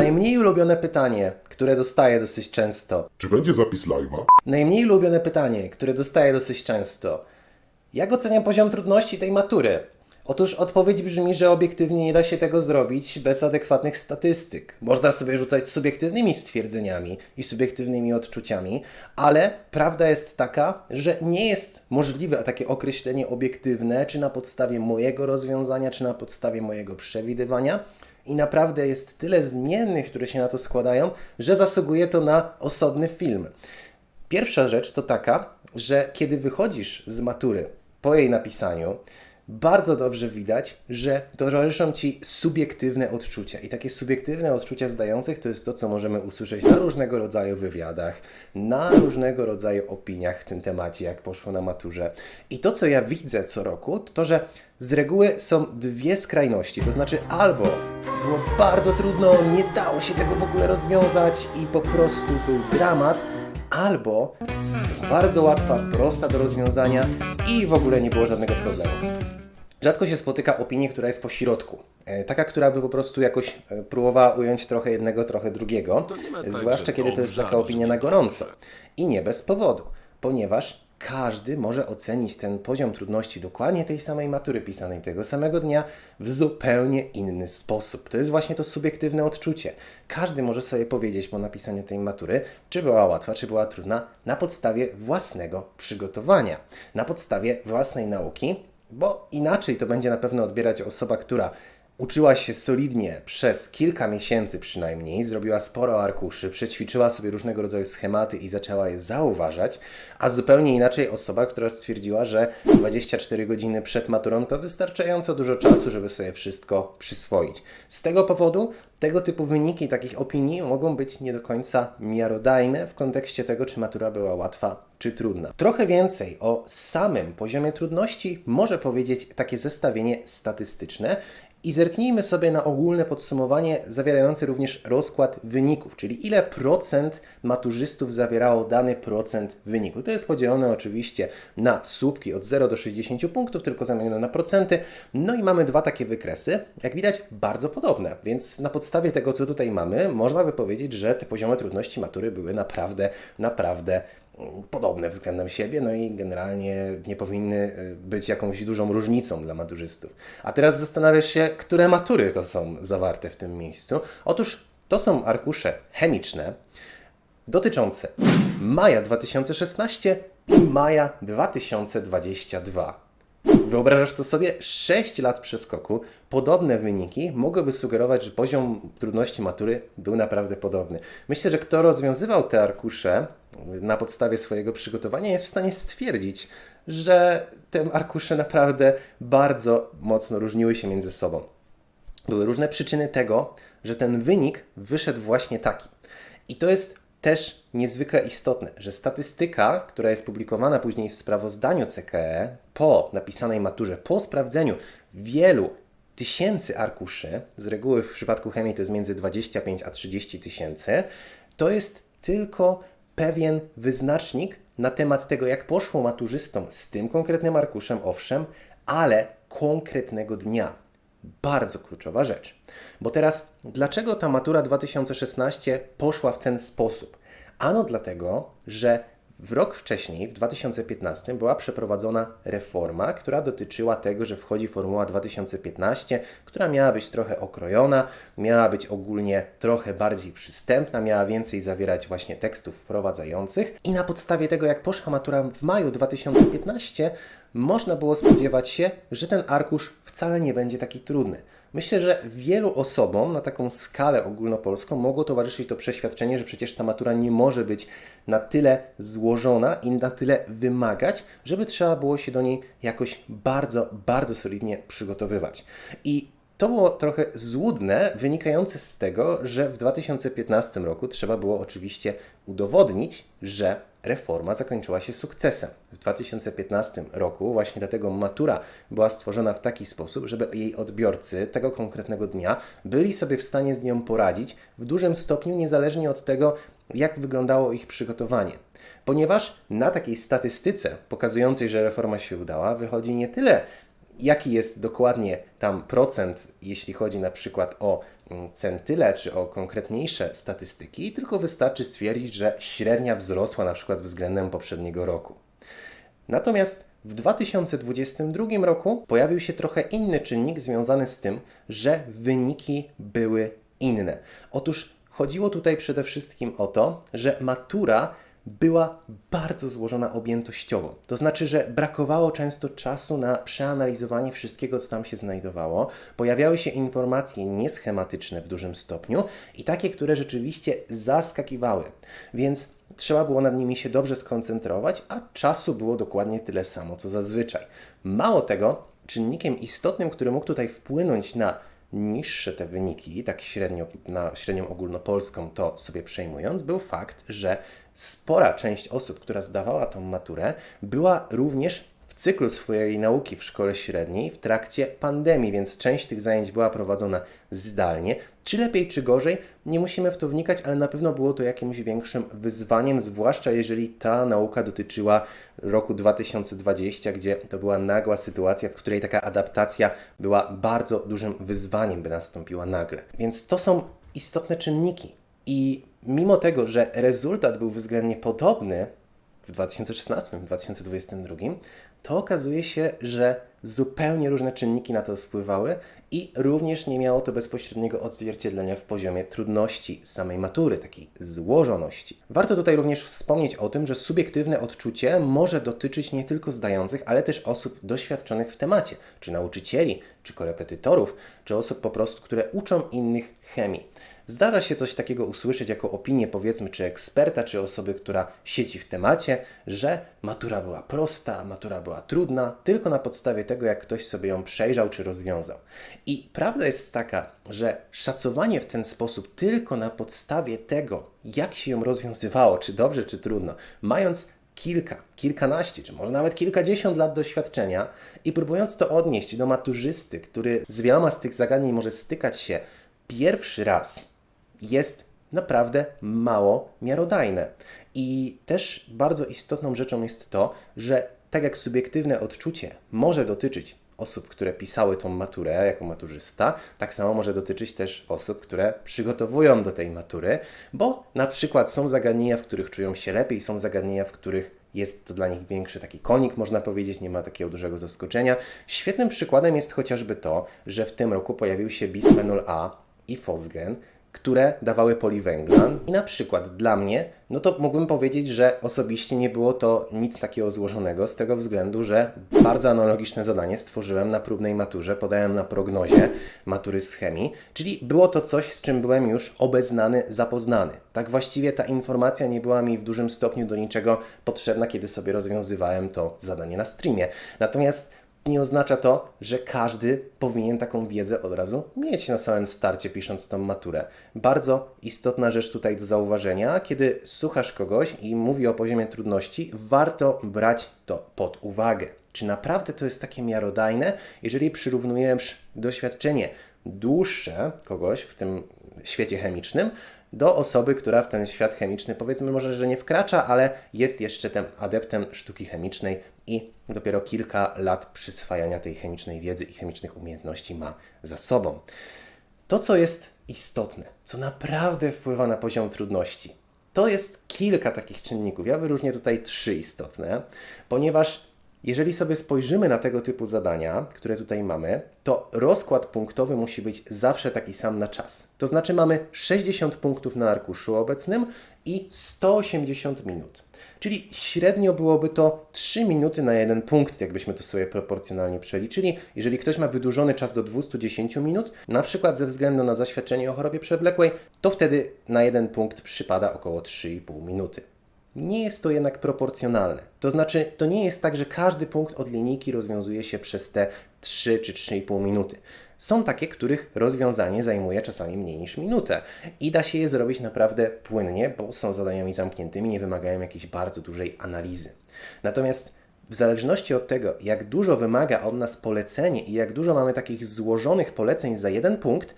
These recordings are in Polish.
Najmniej ulubione pytanie, które dostaję dosyć często. Czy będzie zapis live'a? Najmniej ulubione pytanie, które dostaję dosyć często. Jak oceniam poziom trudności tej matury? Otóż odpowiedź brzmi, że obiektywnie nie da się tego zrobić bez adekwatnych statystyk. Można sobie rzucać subiektywnymi stwierdzeniami i subiektywnymi odczuciami, ale prawda jest taka, że nie jest możliwe takie określenie obiektywne, czy na podstawie mojego rozwiązania, czy na podstawie mojego przewidywania. I naprawdę jest tyle zmiennych, które się na to składają, że zasługuje to na osobny film. Pierwsza rzecz to taka, że kiedy wychodzisz z matury po jej napisaniu, bardzo dobrze widać, że towarzyszą ci subiektywne odczucia. I takie subiektywne odczucia zdających to jest to, co możemy usłyszeć na różnego rodzaju wywiadach, na różnego rodzaju opiniach w tym temacie, jak poszło na maturze. I to, co ja widzę co roku, to to, że z reguły są dwie skrajności. To znaczy, albo było bardzo trudno, nie dało się tego w ogóle rozwiązać i po prostu był dramat, albo bardzo łatwa, prosta do rozwiązania i w ogóle nie było żadnego problemu. Rzadko się spotyka opinię, która jest po środku. E, Taka, która by po prostu jakoś e, próbowała ująć trochę jednego, trochę drugiego. tak, Zwłaszcza kiedy to jest taka opinia na gorąco. I nie bez powodu, ponieważ każdy może ocenić ten poziom trudności dokładnie tej samej matury pisanej tego samego dnia w zupełnie inny sposób. To jest właśnie to subiektywne odczucie. Każdy może sobie powiedzieć po napisaniu tej matury, czy była łatwa, czy była trudna, na podstawie własnego przygotowania, na podstawie własnej nauki, bo inaczej to będzie na pewno odbierać osoba, która Uczyła się solidnie przez kilka miesięcy przynajmniej, zrobiła sporo arkuszy, przećwiczyła sobie różnego rodzaju schematy i zaczęła je zauważać, a zupełnie inaczej osoba, która stwierdziła, że 24 godziny przed maturą to wystarczająco dużo czasu, żeby sobie wszystko przyswoić. Z tego powodu tego typu wyniki takich opinii mogą być nie do końca miarodajne w kontekście tego, czy matura była łatwa czy trudna. Trochę więcej o samym poziomie trudności może powiedzieć takie zestawienie statystyczne i zerknijmy sobie na ogólne podsumowanie zawierające również rozkład wyników, czyli ile procent maturzystów zawierało dany procent wyniku. To jest podzielone oczywiście na słupki od 0 do 60 punktów, tylko zamienione na procenty. No i mamy dwa takie wykresy, jak widać bardzo podobne, więc na podstawie tego, co tutaj mamy, można by powiedzieć, że te poziomy trudności matury były naprawdę, naprawdę podobne względem siebie, no i generalnie nie powinny y, być jakąś dużą różnicą dla maturzystów. A teraz zastanawiasz się, które matury to są zawarte w tym miejscu. Otóż to są arkusze chemiczne dotyczące maja 2016 i maja 2022. Wyobrażasz to sobie? 6 lat przeskoku, podobne wyniki mogłyby sugerować, że poziom trudności matury był naprawdę podobny. Myślę, że kto rozwiązywał te arkusze na podstawie swojego przygotowania, jest w stanie stwierdzić, że te arkusze naprawdę bardzo mocno różniły się między sobą. Były różne przyczyny tego, że ten wynik wyszedł właśnie taki. I to jest też niezwykle istotne, że statystyka, która jest publikowana później w sprawozdaniu CKE po napisanej maturze, po sprawdzeniu wielu tysięcy arkuszy, z reguły w przypadku chemii to jest między 25 a 30 tysięcy, to jest tylko pewien wyznacznik na temat tego, jak poszło maturzystom z tym konkretnym arkuszem, owszem, ale konkretnego dnia. Bardzo kluczowa rzecz. Bo teraz, dlaczego ta matura 2016 poszła w ten sposób? Ano dlatego, że w rok wcześniej, w 2015, była przeprowadzona reforma, która dotyczyła tego, że wchodzi formuła 2015, która miała być trochę okrojona, miała być ogólnie trochę bardziej przystępna, miała więcej zawierać właśnie tekstów wprowadzających. I na podstawie tego, jak poszła matura w maju 2015, można było spodziewać się, że ten arkusz wcale nie będzie taki trudny. Myślę, że wielu osobom na taką skalę ogólnopolską mogło towarzyszyć to przeświadczenie, że przecież ta matura nie może być na tyle złożona i na tyle wymagać, żeby trzeba było się do niej jakoś bardzo, bardzo solidnie przygotowywać. I to było trochę złudne, wynikające z tego, że w 2015 roku trzeba było oczywiście udowodnić, że reforma zakończyła się sukcesem. W 2015 roku właśnie dlatego matura była stworzona w taki sposób, żeby jej odbiorcy tego konkretnego dnia byli sobie w stanie z nią poradzić w dużym stopniu, niezależnie od tego, jak wyglądało ich przygotowanie. Ponieważ na takiej statystyce pokazującej, że reforma się udała, wychodzi nie tyle jaki jest dokładnie tam procent, jeśli chodzi na przykład o mm, centyle czy o konkretniejsze statystyki, tylko wystarczy stwierdzić, że średnia wzrosła na przykład względem poprzedniego roku. Natomiast w 2022 roku pojawił się trochę inny czynnik związany z tym, że wyniki były inne. Otóż chodziło tutaj przede wszystkim o to, że matura była bardzo złożona objętościowo. To znaczy, że brakowało często czasu na przeanalizowanie wszystkiego, co tam się znajdowało. Pojawiały się informacje nieschematyczne w dużym stopniu i takie, które rzeczywiście zaskakiwały. Więc trzeba było nad nimi się dobrze skoncentrować, a czasu było dokładnie tyle samo, co zazwyczaj. Mało tego, czynnikiem istotnym, który mógł tutaj wpłynąć na niższe te wyniki, tak średnio na średnią ogólnopolską to sobie przejmując, był fakt, że spora część osób, która zdawała tą maturę, była również w cyklu swojej nauki w szkole średniej w trakcie pandemii, więc część tych zajęć była prowadzona zdalnie. Czy lepiej, czy gorzej, nie musimy w to wnikać, ale na pewno było to jakimś większym wyzwaniem, zwłaszcza jeżeli ta nauka dotyczyła roku 2020, gdzie to była nagła sytuacja, w której taka adaptacja była bardzo dużym wyzwaniem, by nastąpiła nagle. Więc to są istotne czynniki. I mimo tego, że rezultat był względnie podobny w 2016, w 2022, to okazuje się, że zupełnie różne czynniki na to wpływały i również nie miało to bezpośredniego odzwierciedlenia w poziomie trudności samej matury, takiej złożoności. Warto tutaj również wspomnieć o tym, że subiektywne odczucie może dotyczyć nie tylko zdających, ale też osób doświadczonych w temacie, czy nauczycieli, czy korepetytorów, czy osób po prostu, które uczą innych chemii. Zdarza się coś takiego usłyszeć jako opinię, powiedzmy, czy eksperta, czy osoby, która siedzi w temacie, że matura była prosta, matura była trudna, tylko na podstawie tego, jak ktoś sobie ją przejrzał czy rozwiązał. I prawda jest taka, że szacowanie w ten sposób tylko na podstawie tego, jak się ją rozwiązywało, czy dobrze, czy trudno, mając kilka, kilkanaście, czy może nawet kilkadziesiąt lat doświadczenia i próbując to odnieść do maturzysty, który z wieloma z tych zagadnień może stykać się pierwszy raz, jest naprawdę mało miarodajne. I też bardzo istotną rzeczą jest to, że tak jak subiektywne odczucie może dotyczyć osób, które pisały tą maturę jako maturzysta, tak samo może dotyczyć też osób, które przygotowują do tej matury, bo na przykład są zagadnienia, w których czują się lepiej, są zagadnienia, w których jest to dla nich większy taki konik, można powiedzieć, nie ma takiego dużego zaskoczenia. Świetnym przykładem jest chociażby to, że w tym roku pojawił się bisphenol A i fosgen, które dawały poliwęglan. I na przykład dla mnie, no to mógłbym powiedzieć, że osobiście nie było to nic takiego złożonego, z tego względu, że bardzo analogiczne zadanie stworzyłem na próbnej maturze, podałem na prognozie matury z chemii, czyli było to coś, z czym byłem już obeznany, zapoznany. Tak właściwie ta informacja nie była mi w dużym stopniu do niczego potrzebna, kiedy sobie rozwiązywałem to zadanie na streamie. Natomiast nie oznacza to, że każdy powinien taką wiedzę od razu mieć na samym starcie, pisząc tą maturę. Bardzo istotna rzecz tutaj do zauważenia, kiedy słuchasz kogoś i mówi o poziomie trudności, warto brać to pod uwagę. Czy naprawdę to jest takie miarodajne, jeżeli przyrównujesz doświadczenie dłuższe kogoś w tym świecie chemicznym do osoby, która w ten świat chemiczny powiedzmy może, że nie wkracza, ale jest jeszcze tym adeptem sztuki chemicznej i dopiero kilka lat przyswajania tej chemicznej wiedzy i chemicznych umiejętności ma za sobą. To, co jest istotne, co naprawdę wpływa na poziom trudności, to jest kilka takich czynników. Ja wyróżnię tutaj trzy istotne, ponieważ jeżeli sobie spojrzymy na tego typu zadania, które tutaj mamy, to rozkład punktowy musi być zawsze taki sam na czas. To znaczy mamy 60 punktów na arkuszu obecnym i 180 minut. Czyli średnio byłoby to 3 minuty na jeden punkt, jakbyśmy to sobie proporcjonalnie przeliczyli. Jeżeli ktoś ma wydłużony czas do 210 minut, na przykład ze względu na zaświadczenie o chorobie przewlekłej, to wtedy na jeden punkt przypada około 3,5 minuty. Nie jest to jednak proporcjonalne. To znaczy, to nie jest tak, że każdy punkt od linijki rozwiązuje się przez te 3 czy 3,5 minuty. Są takie, których rozwiązanie zajmuje czasami mniej niż minutę i da się je zrobić naprawdę płynnie, bo są zadaniami zamkniętymi, nie wymagają jakiejś bardzo dużej analizy. Natomiast w zależności od tego, jak dużo wymaga od nas polecenie i jak dużo mamy takich złożonych poleceń za jeden punkt,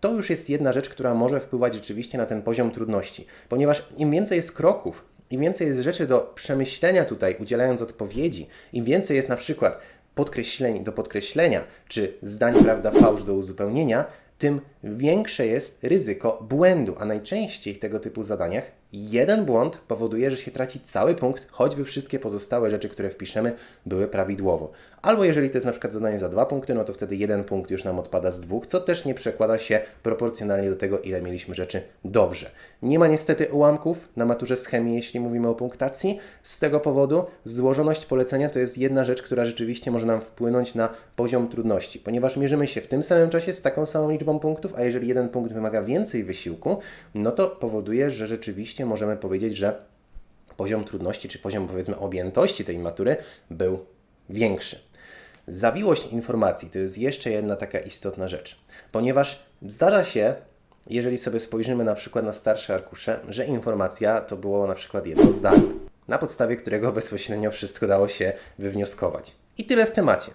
to już jest jedna rzecz, która może wpływać rzeczywiście na ten poziom trudności, ponieważ im więcej jest kroków, im więcej jest rzeczy do przemyślenia tutaj, udzielając odpowiedzi, im więcej jest na przykład podkreśleń do podkreślenia, czy zdań prawda fałsz do uzupełnienia, tym większe jest ryzyko błędu, a najczęściej w tego typu zadaniach jeden błąd powoduje, że się traci cały punkt, choćby wszystkie pozostałe rzeczy, które wpiszemy, były prawidłowo. Albo jeżeli to jest na przykład zadanie za dwa punkty, no to wtedy jeden punkt już nam odpada z dwóch, co też nie przekłada się proporcjonalnie do tego, ile mieliśmy rzeczy dobrze. Nie ma niestety ułamków na maturze z chemii, jeśli mówimy o punktacji. Z tego powodu złożoność polecenia to jest jedna rzecz, która rzeczywiście może nam wpłynąć na poziom trudności, ponieważ mierzymy się w tym samym czasie z taką samą liczbą punktów, a jeżeli jeden punkt wymaga więcej wysiłku, no to powoduje, że rzeczywiście możemy powiedzieć, że poziom trudności, czy poziom powiedzmy objętości tej matury był większy. Zawiłość informacji to jest jeszcze jedna taka istotna rzecz, ponieważ zdarza się, jeżeli sobie spojrzymy na przykład na starsze arkusze, że informacja to było na przykład jedno zdanie, na podstawie którego bezpośrednio wszystko dało się wywnioskować. I tyle w temacie.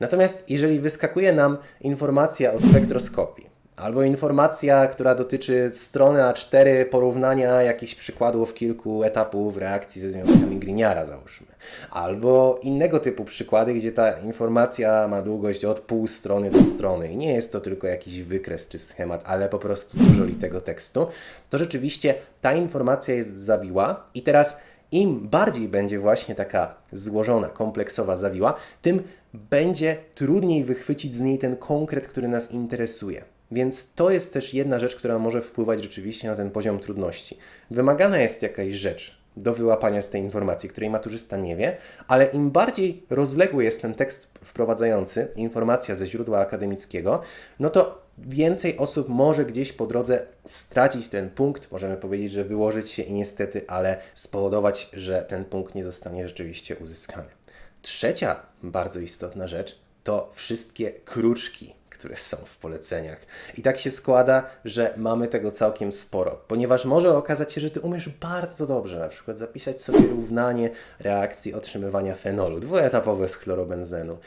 Natomiast jeżeli wyskakuje nam informacja o spektroskopii, albo informacja, która dotyczy strony A4 porównania jakichś przykładów kilku etapów reakcji ze związkami Grignara, załóżmy, albo innego typu przykłady, gdzie ta informacja ma długość od pół strony do strony. I nie jest to tylko jakiś wykres czy schemat, ale po prostu dużo litego tekstu, to rzeczywiście ta informacja jest zawiła i teraz im bardziej będzie właśnie taka złożona, kompleksowa zawiła, tym będzie trudniej wychwycić z niej ten konkret, który nas interesuje. Więc to jest też jedna rzecz, która może wpływać rzeczywiście na ten poziom trudności. Wymagana jest jakaś rzecz do wyłapania z tej informacji, której maturzysta nie wie, ale im bardziej rozległy jest ten tekst wprowadzający, informacja ze źródła akademickiego, no to więcej osób może gdzieś po drodze stracić ten punkt, możemy powiedzieć, że wyłożyć się i niestety, ale spowodować, że ten punkt nie zostanie rzeczywiście uzyskany. Trzecia bardzo istotna rzecz to wszystkie kruczki, które są w poleceniach. I tak się składa, że mamy tego całkiem sporo, ponieważ może okazać się, że Ty umiesz bardzo dobrze na przykład zapisać sobie równanie reakcji otrzymywania fenolu, dwuetapowe z chlorobenzenu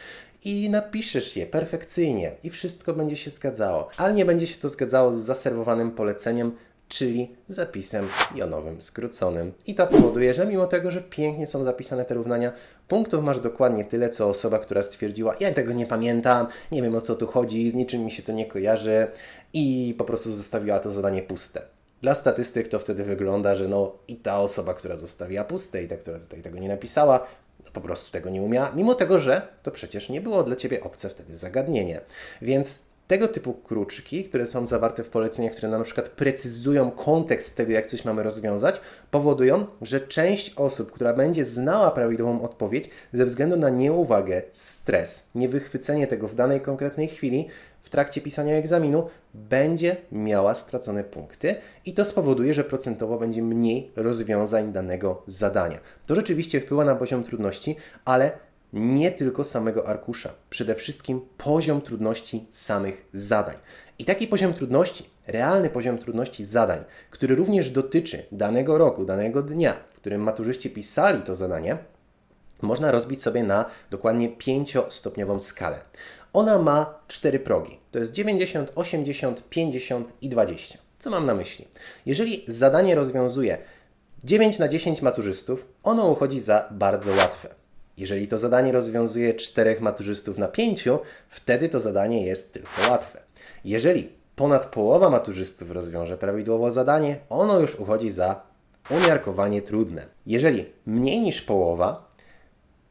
i napiszesz je perfekcyjnie i wszystko będzie się zgadzało, ale nie będzie się to zgadzało z zaserwowanym poleceniem, czyli zapisem jonowym skróconym. I to powoduje, że mimo tego, że pięknie są zapisane te równania, punktów masz dokładnie tyle, co osoba, która stwierdziła, ja tego nie pamiętam, nie wiem o co tu chodzi, z niczym mi się to nie kojarzy i po prostu zostawiła to zadanie puste. Dla statystyk to wtedy wygląda, że no i ta osoba, która zostawiła puste i ta, która tutaj tego nie napisała, no po prostu tego nie umiała, mimo tego, że to przecież nie było dla Ciebie obce wtedy zagadnienie. Więc tego typu kruczki, które są zawarte w poleceniach, które na przykład precyzują kontekst tego, jak coś mamy rozwiązać, powodują, że część osób, która będzie znała prawidłową odpowiedź, ze względu na nieuwagę, stres, niewychwycenie tego w danej konkretnej chwili, w trakcie pisania egzaminu, będzie miała stracone punkty i to spowoduje, że procentowo będzie mniej rozwiązań danego zadania. To rzeczywiście wpływa na poziom trudności, ale nie tylko samego arkusza, przede wszystkim poziom trudności samych zadań. I taki poziom trudności, realny poziom trudności zadań, który również dotyczy danego roku, danego dnia, w którym maturzyści pisali to zadanie, można rozbić sobie na dokładnie 5-stopniową skalę. Ona ma cztery progi. To jest 90, 80, 50 i 20. Co mam na myśli? Jeżeli zadanie rozwiązuje 9 na 10 maturzystów, ono uchodzi za bardzo łatwe. Jeżeli to zadanie rozwiązuje czterech maturzystów na pięciu, wtedy to zadanie jest tylko łatwe. Jeżeli ponad połowa maturzystów rozwiąże prawidłowo zadanie, ono już uchodzi za umiarkowanie trudne. Jeżeli mniej niż połowa,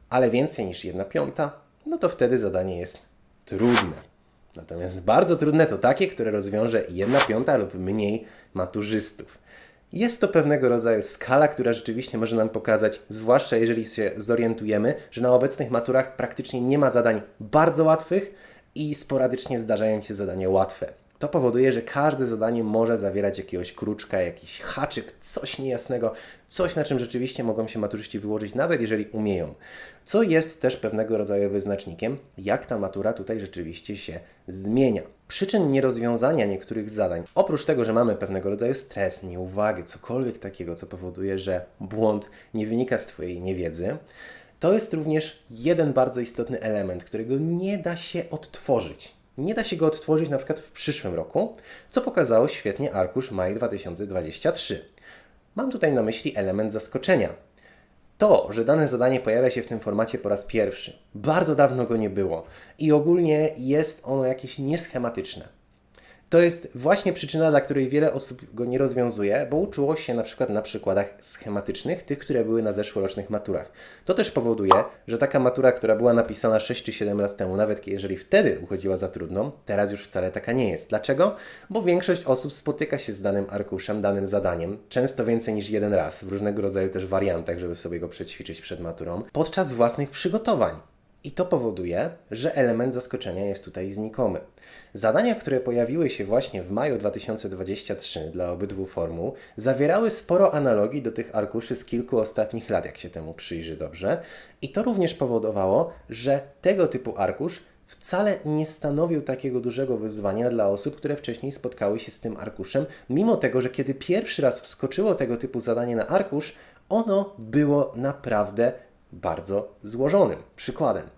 ale więcej niż jedna piąta, no to wtedy zadanie jest trudne. Natomiast bardzo trudne to takie, które rozwiąże jedna piąta lub mniej maturzystów. Jest to pewnego rodzaju skala, która rzeczywiście może nam pokazać, zwłaszcza jeżeli się zorientujemy, że na obecnych maturach praktycznie nie ma zadań bardzo łatwych i sporadycznie zdarzają się zadania łatwe. To powoduje, że każde zadanie może zawierać jakiegoś kruczka, jakiś haczyk, coś niejasnego, coś na czym rzeczywiście mogą się maturzyści wyłożyć, nawet jeżeli umieją. Co jest też pewnego rodzaju wyznacznikiem, jak ta matura tutaj rzeczywiście się zmienia. Przyczyn nierozwiązania niektórych zadań, oprócz tego, że mamy pewnego rodzaju stres, nieuwagę, cokolwiek takiego, co powoduje, że błąd nie wynika z Twojej niewiedzy, to jest również jeden bardzo istotny element, którego nie da się odtworzyć. Nie da się go odtworzyć na przykład w przyszłym roku, co pokazało świetnie arkusz maj 2023. Mam tutaj na myśli element zaskoczenia. To, że dane zadanie pojawia się w tym formacie po raz pierwszy, bardzo dawno go nie było i ogólnie jest ono jakieś nieschematyczne. To jest właśnie przyczyna, dla której wiele osób go nie rozwiązuje, bo uczyło się na przykład na przykładach schematycznych, tych, które były na zeszłorocznych maturach. To też powoduje, że taka matura, która była napisana 6 czy 7 lat temu, nawet jeżeli wtedy uchodziła za trudną, teraz już wcale taka nie jest. Dlaczego? Bo większość osób spotyka się z danym arkuszem, danym zadaniem, często więcej niż jeden raz, w różnego rodzaju też wariantach, żeby sobie go przećwiczyć przed maturą, podczas własnych przygotowań. I to powoduje, że element zaskoczenia jest tutaj znikomy. Zadania, które pojawiły się właśnie w maju 2023 dla obydwu formuł, zawierały sporo analogii do tych arkuszy z kilku ostatnich lat, jak się temu przyjrzy dobrze. I to również powodowało, że tego typu arkusz wcale nie stanowił takiego dużego wyzwania dla osób, które wcześniej spotkały się z tym arkuszem, mimo tego, że kiedy pierwszy raz wskoczyło tego typu zadanie na arkusz, ono było naprawdę bardzo złożonym przykładem.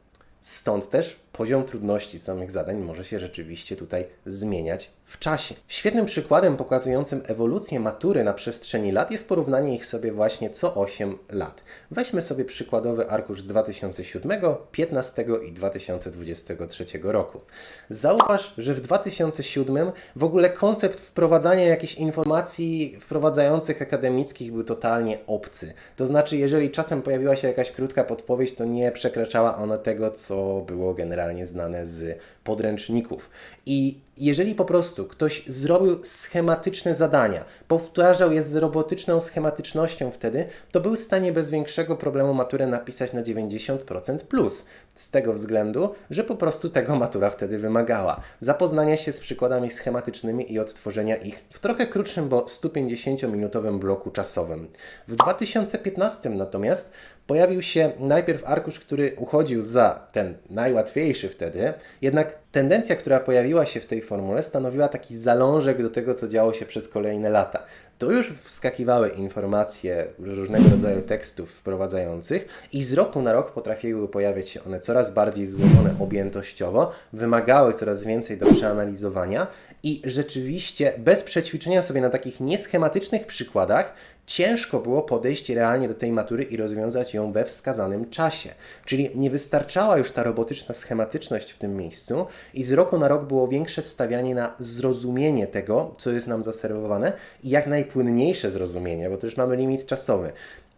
Stąd też poziom trudności samych zadań może się rzeczywiście tutaj zmieniać w czasie. Świetnym przykładem pokazującym ewolucję matury na przestrzeni lat jest porównanie ich sobie właśnie co 8 lat. Weźmy sobie przykładowy arkusz z 2007, 15 i 2023 roku. Zauważ, że w 2007 w ogóle koncept wprowadzania jakichś informacji wprowadzających akademickich był totalnie obcy. To znaczy, jeżeli czasem pojawiła się jakaś krótka podpowiedź, to nie przekraczała ona tego, co było generalnie znane z podręczników. I jeżeli po prostu ktoś zrobił schematyczne zadania, powtarzał je z robotyczną schematycznością wtedy, to był w stanie bez większego problemu maturę napisać na 90% plus. Z tego względu, że po prostu tego matura wtedy wymagała. Zapoznania się z przykładami schematycznymi i odtworzenia ich w trochę krótszym, bo 150-minutowym bloku czasowym. W 2015 natomiast pojawił się najpierw arkusz, który uchodził za ten najłatwiejszy wtedy, jednak tendencja, która pojawiła się w tej formule, stanowiła taki zalążek do tego, co działo się przez kolejne lata. To już wskakiwały informacje różnego rodzaju tekstów wprowadzających i z roku na rok potrafiły pojawiać się one coraz bardziej złożone objętościowo, wymagały coraz więcej do przeanalizowania i rzeczywiście bez przećwiczenia sobie na takich nieschematycznych przykładach ciężko było podejść realnie do tej matury i rozwiązać ją we wskazanym czasie. Czyli nie wystarczała już ta robotyczna schematyczność w tym miejscu i z roku na rok było większe stawianie na zrozumienie tego, co jest nam zaserwowane i jak najpłynniejsze zrozumienie, bo też mamy limit czasowy.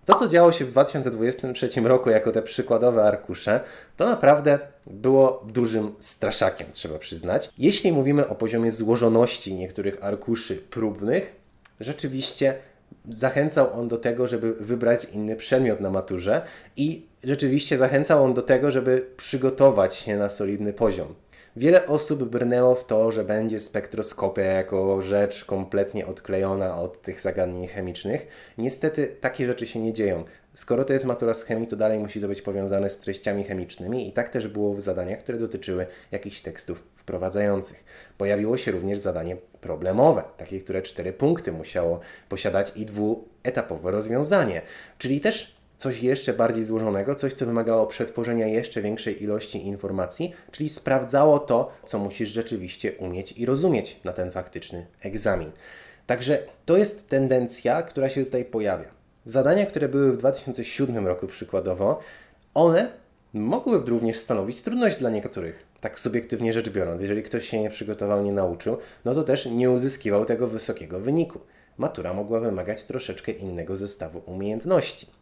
To, co działo się w 2023 roku jako te przykładowe arkusze, to naprawdę było dużym straszakiem, trzeba przyznać. Jeśli mówimy o poziomie złożoności niektórych arkuszy próbnych, rzeczywiście zachęcał on do tego, żeby wybrać inny przedmiot na maturze i rzeczywiście zachęcał on do tego, żeby przygotować się na solidny poziom. Wiele osób brnęło w to, że będzie spektroskopia jako rzecz kompletnie odklejona od tych zagadnień chemicznych. Niestety takie rzeczy się nie dzieją. Skoro to jest matura z chemii, to dalej musi to być powiązane z treściami chemicznymi i tak też było w zadaniach, które dotyczyły jakichś tekstów wprowadzających. Pojawiło się również zadanie problemowe, takie, które cztery punkty musiało posiadać i dwuetapowe rozwiązanie, czyli też coś jeszcze bardziej złożonego, coś, co wymagało przetworzenia jeszcze większej ilości informacji, czyli sprawdzało to, co musisz rzeczywiście umieć i rozumieć na ten faktyczny egzamin. Także to jest tendencja, która się tutaj pojawia. Zadania, które były w 2007 roku przykładowo, one mogłyby również stanowić trudność dla niektórych, tak subiektywnie rzecz biorąc. Jeżeli ktoś się nie przygotował, nie nauczył, no to też nie uzyskiwał tego wysokiego wyniku. Matura mogła wymagać troszeczkę innego zestawu umiejętności.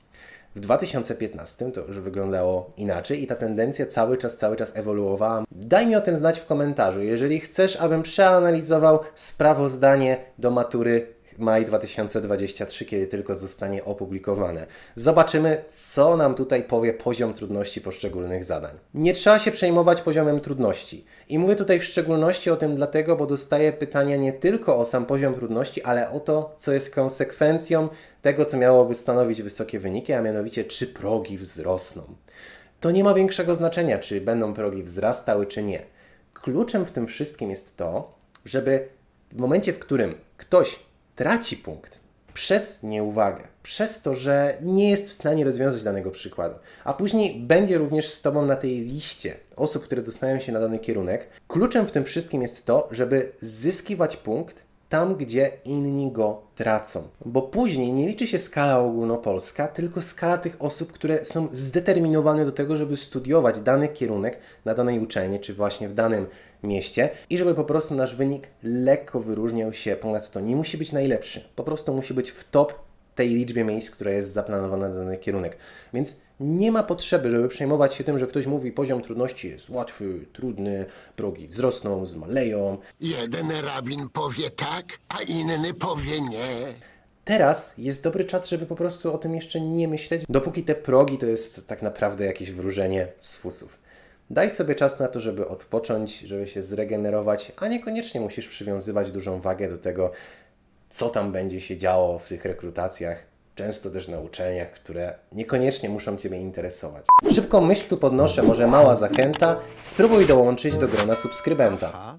W 2015 to już wyglądało inaczej i ta tendencja cały czas, cały czas ewoluowała. Daj mi o tym znać w komentarzu. Jeżeli chcesz, abym przeanalizował sprawozdanie do matury maj 2023, kiedy tylko zostanie opublikowane. Zobaczymy, co nam tutaj powie poziom trudności poszczególnych zadań. Nie trzeba się przejmować poziomem trudności. I mówię tutaj w szczególności o tym dlatego, bo dostaję pytania nie tylko o sam poziom trudności, ale o to, co jest konsekwencją tego, co miałoby stanowić wysokie wyniki, a mianowicie czy progi wzrosną. To nie ma większego znaczenia, czy będą progi wzrastały, czy nie. Kluczem w tym wszystkim jest to, żeby w momencie, w którym ktoś traci punkt przez nieuwagę, przez to, że nie jest w stanie rozwiązać danego przykładu, a później będzie również z Tobą na tej liście osób, które dostają się na dany kierunek. Kluczem w tym wszystkim jest to, żeby zyskiwać punkt tam, gdzie inni go tracą. Bo później nie liczy się skala ogólnopolska, tylko skala tych osób, które są zdeterminowane do tego, żeby studiować dany kierunek na danej uczelni, czy właśnie w danym mieście i żeby po prostu nasz wynik lekko wyróżniał się. Ponadto nie musi być najlepszy, po prostu musi być w top tej liczbie miejsc, która jest zaplanowana na dany kierunek. Więc nie ma potrzeby, żeby przejmować się tym, że ktoś mówi poziom trudności jest łatwy, trudny, progi wzrosną, zmaleją. Jeden rabin powie tak, a inny powie nie. Teraz jest dobry czas, żeby po prostu o tym jeszcze nie myśleć, dopóki te progi to jest tak naprawdę jakieś wróżenie z fusów. Daj sobie czas na to, żeby odpocząć, żeby się zregenerować, a niekoniecznie musisz przywiązywać dużą wagę do tego, co tam będzie się działo w tych rekrutacjach, często też na uczelniach, które niekoniecznie muszą Ciebie interesować. Szybką myśl tu podnoszę, może mała zachęta, spróbuj dołączyć do grona subskrybenta.